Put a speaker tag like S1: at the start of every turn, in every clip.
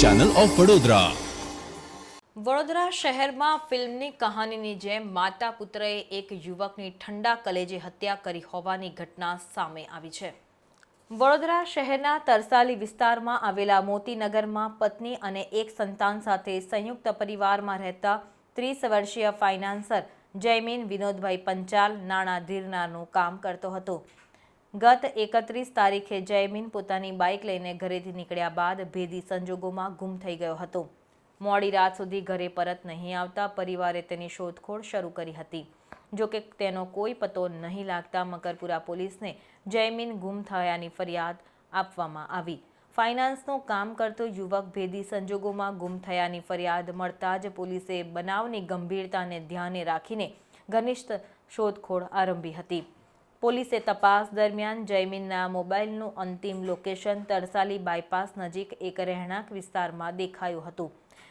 S1: Channel of Vadodara
S2: Vadodara શહેરમાં ફિલ્મની કહાનીની જેમ માતા પુત્રએ એક યુવકની ઠંડા કલેજે હત્યા કરી હોવાની ઘટના સામે આવી છે. વડોદરા શહેરના તરસાલી વિસ્તારમાં આવેલા મોતીનગરમાં પત્ની અને એક સંતાન સાથે સંયુક્ત પરિવારમાં રહેતા ત્રીસ વર્ષીય ફાઇનાન્સર જયમીન વિનોદભાઈ પંચાલ નાણાં ધીરનારનું કામ કરતો હતો. ગત એકત્રીસ તારીખે જયમીન પોતાની બાઇક લઈને ઘરેથી નીકળ્યા બાદ ભેદી સંજોગોમાં ગુમ થઈ ગયો હતો. મોડી રાત સુધી ઘરે પરત નહીં આવતા પરિવારે તેની શોધખોળ શરૂ કરી હતી. જોકે તેનો કોઈ પતો નહીં લાગતા મકરપુરા પોલીસને જયમીન ગુમ થયાની ફરિયાદ આપવામાં આવી. ફાઇનાન્સનું કામ કરતો યુવક ભેદી સંજોગોમાં ગુમ થયાની ફરિયાદ મળતા જ પોલીસે બનાવની ગંભીરતાને ધ્યાને રાખીને ઘનિષ્ઠ શોધખોળ આરંભી હતી. પોલીસે તપાસ દરમિયાન જયમીનના મોબાઈલનું અંતિમ લોકેશન તરસાલી બાયપાસ નજીક એક રહેણાંક વિસ્તારમાં દેખાયું હતું.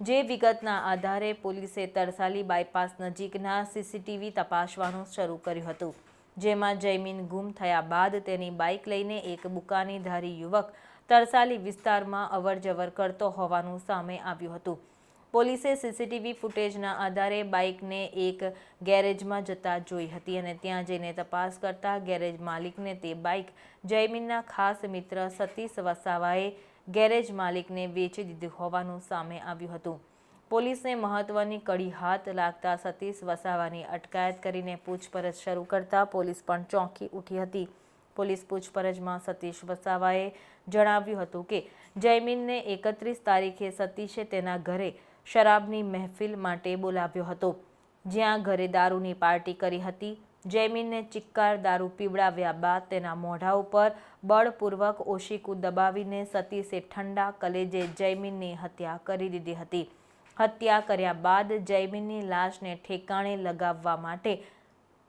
S2: જે વિગતના આધારે પોલીસે તરસાલી બાયપાસ નજીકના સીસીટીવી તપાસવાનું શરૂ કર્યું હતું. જેમાં જયમીન ગુમ થયા બાદ તેની બાઇક લઈને એક બુકાનીધારી યુવક તરસાલી વિસ્તારમાં અવરજવર કરતો હોવાનું સામે આવ્યું હતું. પોલીસે સીસીટીવી ફૂટેજના આધારે બાઇકને એક ગેરેજમાં જતા જોઈ હતી અને ત્યાં જઈને તપાસ કરતા ગેરેજ માલિકને તે બાઇક જયમીનના ખાસ મિત્ર સતીશ વસાવાએ ગેરેજ માલિકને વેચી દીધું હોવાનું સામે આવ્યું હતું. પોલીસને મહત્વની કડી હાથ લાગતા સતીશ વસાવાની અટકાયત કરીને પૂછપરછ શરૂ કરતા પોલીસ પણ ચોંકી ઉઠી હતી. પોલીસ પૂછપરછમાં સતીશ વસાવાએ જણાવ્યું હતું કે જયમીનને એકત્રીસ તારીખે સતીશે તેના ઘરે શરાબની મહેફિલ માટે બોલાવ્યો હતો. જ્યાં ઘરે દારૂની પાર્ટી કરી હતી. જૈમિનને ચિક્કાર દારૂ પીવડાવ્યા બાદ તેના મોઢા ઉપર બળપૂર્વક ઓશિકું દબાવીને સતીશે ઠંડા કલેજે જૈમિનની હત્યા કરી દીધી હતી. હત્યા કર્યા બાદ જૈમિનની લાશને ઠેકાણે લગાવવા માટે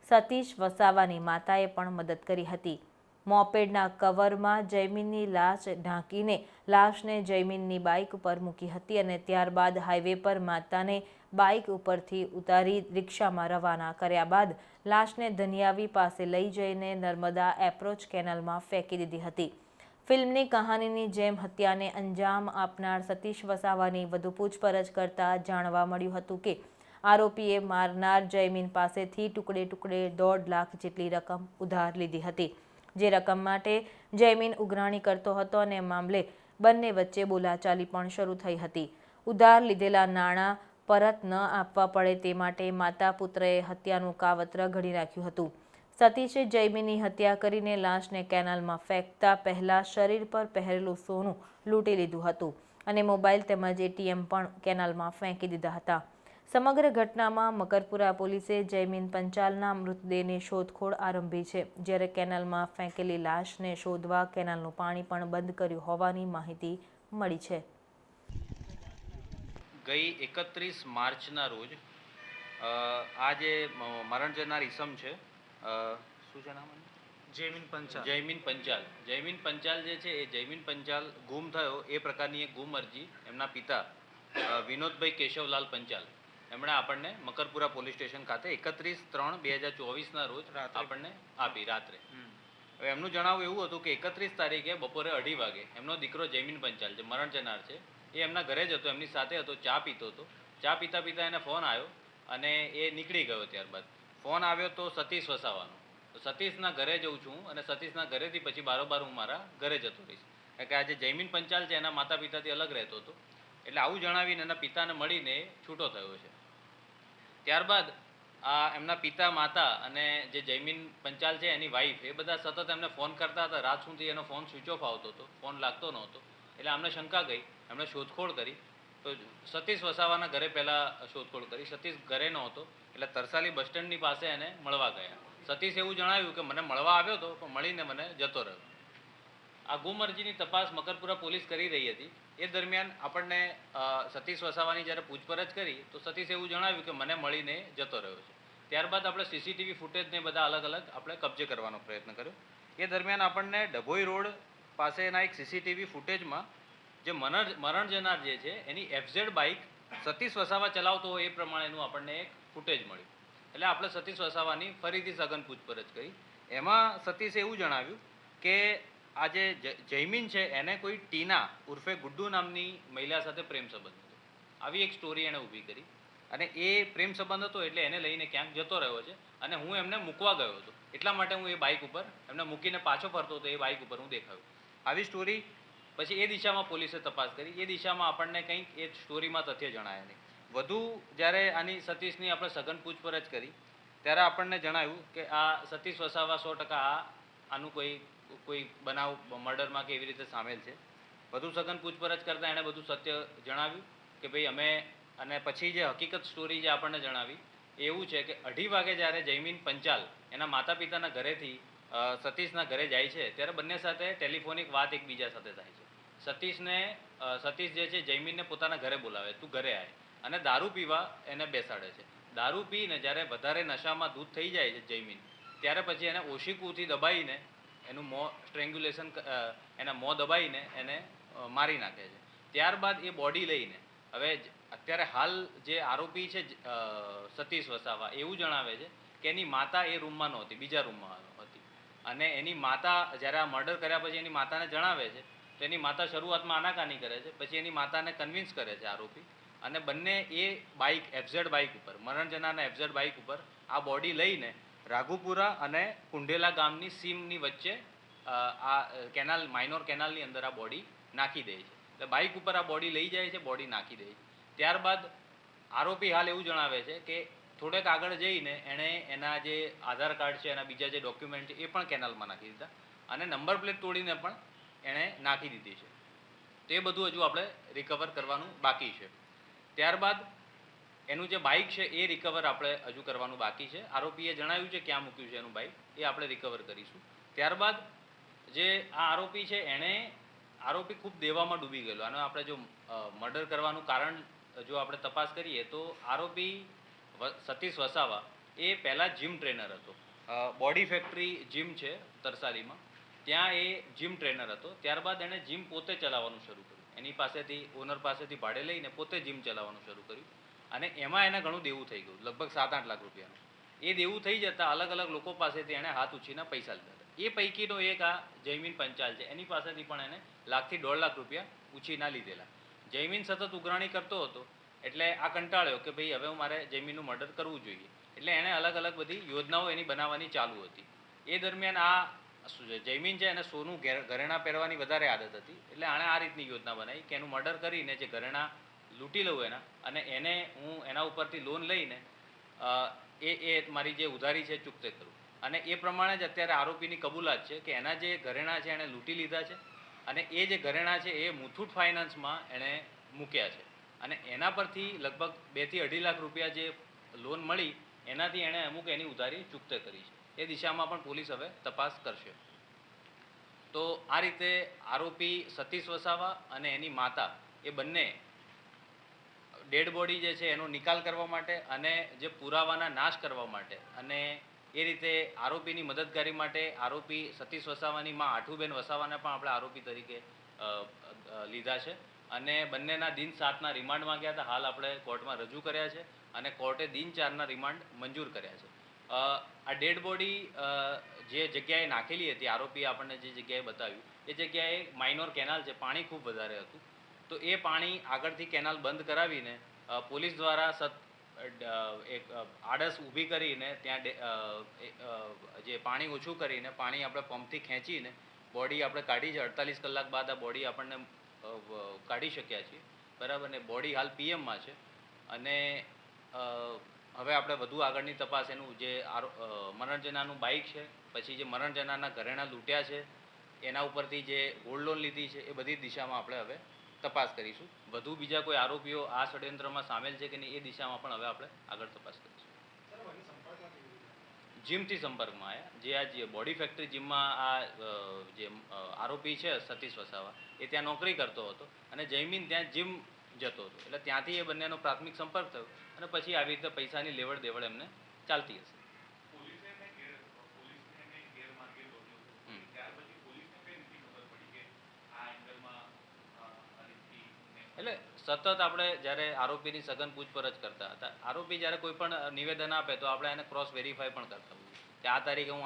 S2: સતીશ વસાવાની માતાએ પણ મદદ કરી હતી. મોપેડના કવરમાં જૈમીનની લાશ ઢાંકીને લાશને જૈમીનની બાઇક ઉપર મૂકી હતી અને ત્યારબાદ હાઈવે પર માતાને બાઇક ઉપરથી ઉતારી રિક્ષામાં રવાના કર્યા બાદ લાશને ધનિયાવી પાસે લઈ જઈને નર્મદા એપ્રોચ કેનલમાં ફેંકી દીધી હતી. ફિલ્મની કહાનીની જેમ હત્યાને અંજામ આપનાર સતીશ વસાવાની વધુ પૂછપરછ કરતા જાણવા મળ્યું હતું કે આરોપીએ મારનાર જયમીન પાસેથી ટુકડે ટુકડે દોઢ લાખ જેટલી રકમ ઉધાર લીધી હતી. જે રકમ માટે જયમીન ઉઘરાણી કરતો હતો અને મામલે બંને વચ્ચે બોલાચાલી પણ શરૂ થઈ હતી. ઉધાર લીધેલા નાણાં પરત ન આપવા પડે તે માટે માતા પુત્રએ હત્યાનું કાવત્ર ઘડી રાખ્યું હતું. સતીશે જયમીની હત્યા કરીને લાશને કેનાલમાં ફેંકતા પહેલાં શરીર પર પહેરેલું સોનું લૂંટી લીધું હતું અને મોબાઈલ તેમજ એટીએમ પણ કેનાલમાં ફેંકી દીધા હતા. સમગ્ર ઘટનામાં મકરપુરા પોલીસે જયમીન પંચાલના મૃતદેહની શોધખોળ આરંભી છે. જ્યારે કેનાલમાં ફેંકેલી લાશને શોધવા કેનાલનું પાણી પણ બંધ કર્યું હોવાની માહિતી મળી છે.
S3: ગઈ એકત્રીસ માર્ચના રોજ આ જે મરણ જનાર ઇસમ છે શું છે નામ
S4: જયમીન પંચાલ.
S3: જયમીન પંચાલ. જયમીન પંચાલ જે છે એ જયમીન પંચાલ ગુમ થયો. એ પ્રકારની એક ગુમ અરજી એમના પિતા વિનોદભાઈ કેશવલાલ પંચાલ. એમણે આપણને મકરપુરા પોલીસ સ્ટેશન ખાતે એકત્રીસ ત્રણ બે હજાર ચોવીસના રોજ
S4: રાત્રે.
S3: આપણને આપી રાત્રે. હવે એમનું જણાવવું એવું હતું કે એકત્રીસ તારીખે બપોરે અઢી વાગે એમનો દીકરો જયમીન પંચાલ જે મરણ જનાર છે એ એમના ઘરે જ હતો એમની સાથે હતો ચા પીતો હતો. ચા પીતા પીતા એને ફોન આવ્યો અને એ નીકળી ગયો ત્યારબાદ. ફોન આવ્યો તો સતીશ વસાવાનો. તો સતીશના ઘરે જઉં છું અને સતીશના ઘરેથી પછી બારોબાર હું મારા ઘરે જતો રહીશ. કારણ કે આજે જયમીન પંચાલ છે એના માતા પિતાથી અલગ રહેતો હતો. એટલે આવું જણાવીને એના પિતાને મળીને છૂટો થયો છે. ત્યારબાદ આ એમના પિતા માતા અને જે જયમીન પંચાલ છે, એની વાઈફ એ બધા સતત એમને ફોન કરતા હતા. રાત સુધી એનો ફોન સ્વિચ ઓફ આવતો હતો. ફોન લાગતો નહોતો. એટલે અમને શંકા ગઈ. એમણે શોધખોળ કરી. તો સતીશ વસાવાના ઘરે પહેલાં શોધખોળ કરી. સતીશ ઘરે નહોતો. એટલે તરસાલી બસ સ્ટેન્ડની પાસે એને મળવા ગયા. સતીશ એવું જણાવ્યું કે, મને મળવા આવ્યો હતો પણ મળીને મને જતો રહ્યો. આ ગુમ અરજીની તપાસ મકરપુરા પોલીસ કરી રહી હતી. એ દરમિયાન આપણને સતીશ વસાવાની જ્યારે પૂછપરછ કરી, તો સતીશ એવું જણાવ્યું કે મને મળીને જતો રહ્યો છે. ત્યારબાદ આપણે સીસીટીવી ફૂટેજને બધા અલગ અલગ આપણે કબજે કરવાનો પ્રયત્ન કર્યો. એ દરમિયાન આપણને ડભોઈ રોડ પાસેના એક સીસીટીવી ફૂટેજમાં જે મરણ મરણ જનાર જે છે, એની એફઝેડ બાઇક સતીશ વસાવા ચલાવતો હોય એ પ્રમાણેનું આપણને એક ફૂટેજ મળ્યું. એટલે આપણે સતીશ વસાવાની ફરીથી સઘન પૂછપરછ કરી. એમાં સતીશે એવું જણાવ્યું કે આ જે જૈમિન છે, એને કોઈ ટીના ઉર્ફે ગુડ્ડુ નામની મહિલા સાથે પ્રેમ સંબંધ હતો. આવી એક સ્ટોરી એણે ઊભી કરી. અને એ પ્રેમ સંબંધ હતો એટલે એને લઈને ક્યાંક જતો રહ્યો છે અને હું એમને મૂકવા ગયો હતો. એટલા માટે હું એ બાઇક ઉપર, એમને મૂકીને પાછો ફરતો હતો એ બાઇક ઉપર હું દેખાયો. આવી સ્ટોરી પછી એ દિશામાં પોલીસે તપાસ કરી. એ દિશામાં આપણને કંઈક એ સ્ટોરીમાં તથ્ય જણાયા નહીં. વધુ જ્યારે આની સતીશની આપણે સઘન પૂછપરછ કરી, ત્યારે આપણને જણાયું કે આ સતીશ વસાવા સો ટકા આ, આનું કોઈ કોઈ બનાવ મર્ડરમાં કે એવી રીતે સામેલ છે? વધુ સઘન પૂછપરછ કરતાં એણે બધું સત્ય જણાવ્યું કે ભાઈ અમે અને પછી જે હકીકત સ્ટોરી જે આપણને જણાવી એવું છે કે અઢી વાગે જ્યારે જયમીન પંચાલ એના માતા પિતાના ઘરેથી સતીશના ઘરે જાય છે, ત્યારે બંને સાથે ટેલિફોનિક વાત એકબીજા સાથે થાય છે. સતીશને સતીશ જે છે જયમીનને પોતાના ઘરે બોલાવે, તું ઘરે આય. અને દારૂ પીવા એને બેસાડે છે. દારૂ પીને જ્યારે વધારે નશામાં દૂધ થઈ જાય છે જયમીન, ત્યારે પછી એને ઓશિકુથી દબાઈને એનું મોં સ્ટ્રેંગ્યુલેશન એના મોં દબાઈને એને મારી નાખે છે. ત્યારબાદ એ બોડી લઈને, હવે અત્યારે હાલ જે આરોપી છે સતીશ વસાવા, એવું જણાવે છે કે એની માતા એ રૂમમાં નહોતી, બીજા રૂમમાં હતી. અને એની માતા જ્યારે આ મર્ડર કર્યા પછી એની માતાને જણાવે છે, તો એની માતા શરૂઆતમાં આનાકાની કરે છે, પછી એની માતાને કન્વિન્સ કરે છે આરોપી. અને બંને એ બાઇક એફઝેડ બાઇક ઉપર મરણ જનારના એફઝેડ બાઇક ઉપર આ બોડી લઈને રાઘુપુરા અને કુંઢેલા ગામની સીમની વચ્ચે આ કેનાલ માઇનોર કેનાલની અંદર આ બોડી નાખી દે છે. એટલે બાઇક ઉપર આ બોડી લઈ જાય છે બોડી નાખી દે છે. ત્યારબાદ આરોપી હાલ એવું જણાવે છે કે થોડેક આગળ જઈને એણે એના જે આધાર કાર્ડ છે, એના બીજા જે ડોક્યુમેન્ટ છે, એ પણ કેનાલમાં નાખી દીધા અને નંબર પ્લેટ તોડીને પણ એણે નાખી દીધી છે. તો બધું હજુ આપણે રિકવર કરવાનું બાકી છે. ત્યારબાદ એનું જે બાઇક છે એ રિકવર આપણે હજુ કરવાનું બાકી છે. આરોપીએ જણાવ્યું છે ક્યાં મૂક્યું છે એનું બાઇક એ આપણે રિકવર કરીશું. ત્યારબાદ જે આ આરોપી છે, એણે આરોપી ખૂબ દેવામાં ડૂબી ગયેલો. અને આપણે જો મર્ડર કરવાનું કારણ જો આપણે તપાસ કરીએ, તો આરોપી સતીશ વસાવા એ પહેલાં જીમ ટ્રેનર હતો. બોડી ફેક્ટરી જીમ છે તરસાલીમાં. ત્યાં એ જીમ ટ્રેનર હતો. ત્યારબાદ એણે જીમ પોતે ચલાવવાનું શરૂ કર્યું. એની પાસેથી ઓનર પાસેથી ભાડે લઈને પોતે જીમ ચલાવવાનું શરૂ કર્યું. અને એમાં એને ઘણું દેવું થઈ ગયું, લગભગ સાત આઠ લાખ રૂપિયાનું. એ દેવું થઈ જતાં અલગ અલગ લોકો પાસેથી એણે હાથ ઉછીના પૈસા લીધા હતા. એ પૈકીનો એક આ જયમીન પંચાલ છે, એની પાસેથી પણ એને લાખથી દોઢ લાખ રૂપિયા ઉછીના લીધેલા. જયમીન સતત ઉઘરાણી કરતો હતો, એટલે આ કંટાળ્યો કે ભાઈ હવે હું મારે જયમીનનું મર્ડર કરવું જોઈએ. એટલે એણે અલગ અલગ બધી યોજનાઓ એની બનાવવાની ચાલુ હતી. એ દરમિયાન આ જયમીન છે એને સોનું ઘેર- ઘરેણાં પહેરવાની વધારે આદત હતી. એટલે આણે આ રીતની યોજના બનાવી કે એનું મર્ડર કરીને જે ઘરેણાં લૂંટી લઉં એના. અને એને હું એના ઉપરથી લોન લઈને એ એ મારી જે ઉધારી છે ચૂકતે કરું. અને એ પ્રમાણે જ અત્યારે આરોપીની કબૂલાત છે કે એના જે ઘરેણાં છે એણે લૂંટી લીધા છે અને એ જે ઘરેણાં છે એ મુથુટ ફાઇનાન્સમાં એણે મૂક્યા છે. અને એના પરથી લગભગ બેથી અઢી લાખ રૂપિયા જે લોન મળી, એનાથી એણે અમુક એની ઉધારી ચૂકતે કરી છે. એ દિશામાં પણ પોલીસ હવે તપાસ કરશે. તો આ રીતે આરોપી સતીશ વસાવા અને એની માતા એ બંને ડેડ બોડી જે છે એનો નિકાલ કરવા માટે અને જે પુરાવાના નાશ કરવા માટે અને એ રીતે આરોપીની મદદગારી માટે આરોપી સતીશ વસાવાની માં આઠુબેન વસાવાને પણ આપણે આરોપી તરીકે લીધા છે. અને બંનેના દિન સાતના રિમાન્ડ માંગ્યા હતા. હાલ આપણે કોર્ટમાં રજૂ કર્યા છે અને કોર્ટે દિન ચારના રિમાન્ડ મંજૂર કર્યા છે. આ ડેડ બોડી જે જગ્યાએ નાખેલી હતી આરોપીએ આપણને જે જગ્યાએ બતાવ્યું, એ જગ્યાએ માઇનોર કેનાલ છે, પાણી ખૂબ વધારે હતું. તો એ પાણી આગળથી કેનાલ બંધ કરાવીને પોલીસ દ્વારા સત એક આડસ ઊભી કરીને ત્યાં જે પાણી ઓછું કરીને પાણી આપણે પંપથી ખેંચીને બોડી આપણે કાઢી છે. અડતાલીસ કલાક બાદ આ બોડી આપણને કાઢી શક્યા છીએ. બરાબર? ને બોડી હાલ પીએમમાં છે. અને હવે આપણે વધુ આગળની તપાસ એનું જે મરણજનાનું બાઇક છે, પછી જે મરણજનાના ઘરેણાં લૂંટ્યા છે, એના ઉપરથી જે ગોલ્ડ લોન લીધી છે, એ બધી દિશામાં આપણે હવે તપાસ કરીશું. વધુ બીજા કોઈ આરોપીઓ આ ષડયંત્રમાં સામેલ છે કે નહીં, એ દિશામાં પણ હવે આપણે આગળ તપાસ કરીશું. જીમથી સંપર્કમાં આવ્યા જે આ બોડી ફેક્ટરી જીમમાં આ જે આરોપી છે સતીશ વસાવા, એ ત્યાં નોકરી કરતો હતો અને જયમીન ત્યાં જીમ જતો હતો. એટલે ત્યાંથી એ બંનેનો પ્રાથમિક સંપર્ક થયો અને પછી આવી રીતે પૈસાની લેવડ દેવડ એમને ચાલતી હશે. એટલે સતત આપણે જ્યારે આરોપીની સઘન પૂછપરછ કરતા હતા, આરોપી જ્યારે કોઈ પણ નિવેદન આપે તો આપણે એને ક્રોસ વેરીફાઈ પણ કરતા કે આ તારીખે હું